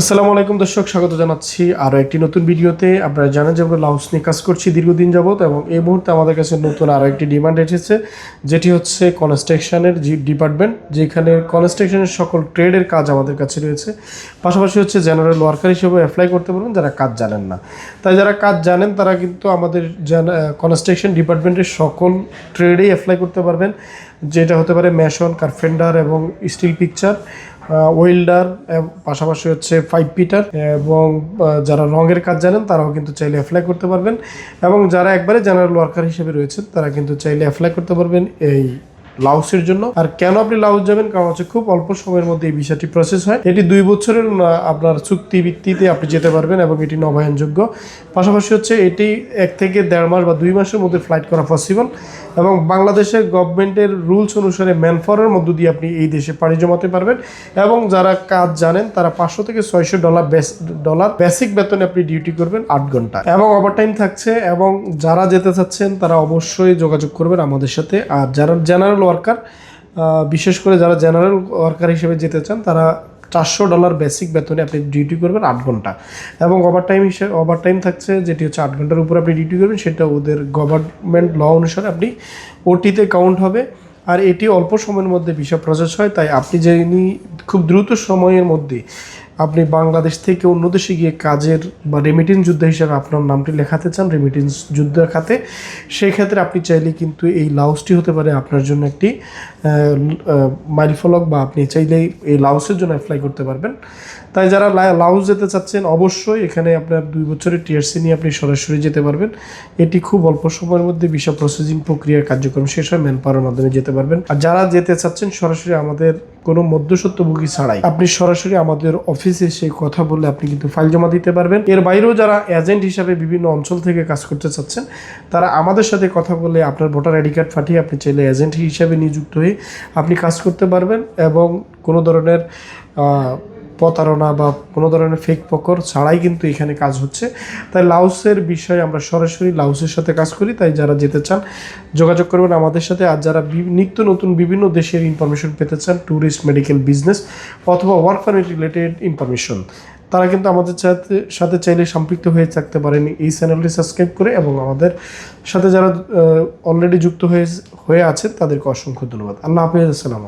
আসসালামু আলাইকুম দর্শক, স্বাগত জানাচ্ছি আরও একটি নতুন ভিডিওতে। আপনারা জানেন যে আমরা লাউস নিয়ে কাজ করছি দীর্ঘদিন যাবত এবং এই মুহূর্তে আমাদের কাছে নতুন আরও একটি ডিমান্ড এসেছে, যেটি হচ্ছে কনস্ট্রাকশনের ডিপার্টমেন্ট, যেখানে কনস্ট্রাকশনের সকল ট্রেডের কাজ আমাদের কাছে রয়েছে। পাশাপাশি হচ্ছে জেনারেল ওয়ার্কার হিসেবে অ্যাপ্লাই করতে পারবেন, যারা কাজ জানেন না। তাই যারা কাজ জানেন, তারা কিন্তু আমাদের কনস্ট্রাকশন ডিপার্টমেন্টের সকল ট্রেডেই অ্যাপ্লাই করতে পারবেন, যেটা হতে পারে ম্যাশন কার্পেন্ডার এবং স্টিল পিকচার। ওয়েল্ডার পাশাপাশি হচ্ছে ফাইভ পিটার এবং যারা রঙের কাজ জানেন তারাও কিন্তু চাইলে অ্যাপ্লাই করতে পারবেন এবং যারা একবারে জেনারেল ওয়ার্কার হিসেবে রয়েছেন তারা কিন্তু চাইলে অ্যাপ্লাই করতে পারবেন এই লাউসের জন্য। আর কেন আপনি লাউস যাবেন? কারণ হচ্ছে খুব অল্প সময়ের মধ্যে এই বিষয়টি প্রসেস হয়। এটি দুই বছরের আপনার চুক্তি ভিত্তিতে আপনি যেতে পারবেন এবং এটি নবায়নযোগ্য। পাশাপাশি হচ্ছে এটি এক থেকে দেড় মাস বা দুই মাসের মধ্যে ফ্লাইট করা পসিবল এবং বাংলাদেশের গভর্নমেন্টের রুলস অনুসারে ম্যানফাওয়ারের মধ্য দিয়ে আপনি এই দেশে পাড়ি জমাতে পারবেন এবং যারা কাজ জানেন, তারা পাঁচশো থেকে ছয়শো ডলার ডলার বেসিক বেতনে আপনি ডিউটি করবেন আট ঘণ্টা। এবং ওভারটাইম থাকছে এবং যারা যেতে চাচ্ছেন, তারা অবশ্যই যোগাযোগ করবেন আমাদের সাথে। আর যারা জেনারেল ওয়ার্কার বিশেষ করে যারা জেনারেল ওয়ার্কার হিসেবে যেতে চান, তারা চারশো ডলার বেসিক বেতনে আপনি ডিউটি করবেন আট ঘণ্টা। এবং ওভার টাইম হিসেবে ওভার টাইম থাকছে, যেটি হচ্ছে আট ঘণ্টার উপর আপনি ডিউটি করবেন, সেটা ওদের গভর্নমেন্ট ল অনুসারে আপনি ওটিতে কাউন্ট হবে। আর এটি অল্প সময়ের মধ্যে বিষয় প্রসেস হয়, তাই আপনি যিনি খুব দ্রুত সময়ের মধ্যে বাংলাদেশ থেকে অন্য দেশে গিয়ে কাজের বা রেমিটেন্স যোদ্ধা হিসাবে আপনার নামটি লেখাতে চান রেমিটেন্স যুদ্ধ খাতে, সেই ক্ষেত্রে আপনি চাইলে কিন্তু এই লাউসটি হতে পারে আপনার জন্য একটি মাইলফলক বা আপনি চাইলে এই লাউসের জন্য অ্যাপ্লাই করতে পারবেন। তাই যারা লাউস যেতে চাচ্ছেন, অবশ্যই এখানে আপনার দুই বছরের টিআরসি নিয়ে আপনি সরাসরি যেতে পারবেন। এটি খুব অল্প সময়ের মধ্যে ভিসা প্রসেসিং প্রক্রিয়ার কার্যক্রম শেষ হয় ম্যান পাওয়ারের মাধ্যমে যেতে পারবেন। আর যারা যেতে চাচ্ছেন, সরাসরি আমাদের কোনো মধ্যস্বত্বভোগী ছাড়াই। আপনি সরাসরি আমাদের অফিসে সেই কথা বলে আপনি কিন্তু ফাইল জমা দিতে পারবেন। এর বাইরেও যারা এজেন্ট হিসাবে বিভিন্ন অঞ্চল থেকে কাজ করতে চাচ্ছেন, তারা আমাদের সাথে কথা বলে আপনার ভোটার আইডি কার্ড পাঠিয়ে আপনি চাইলে এজেন্ট হিসাবে নিযুক্ত হয়ে আপনি কাজ করতে পারবেন এবং কোনো ধরনের প্রতারণা বা কোনো ধরনের ফেক পকর ছাড়াই কিন্তু এখানে কাজ হচ্ছে। তাই লাউসের বিষয়ে আমরা সরাসরি লাউসের সাথে কাজ করি। তাই যারা যেতে চান, যোগাযোগ করবেন আমাদের সাথে। আর যারা নিত্য নতুন বিভিন্ন দেশের ইনফরমেশন পেতে চান ট্যুরিস্ট মেডিকেল বিজনেস অথবা ওয়ার্ক পারমিট রিলেটেড ইনফরমেশন তারা কিন্তু আমাদের সাথে সাথে চাইলে সম্পৃক্ত হয়ে থাকতে পারেন এই চ্যানেলটি সাবস্ক্রাইব করে এবং আমাদের সাথে যারা অলরেডি যুক্ত হয়ে হয়ে আছেন, তাদেরকে অসংখ্য ধন্যবাদ। আল্লাহ হাফিজ, আসসালাম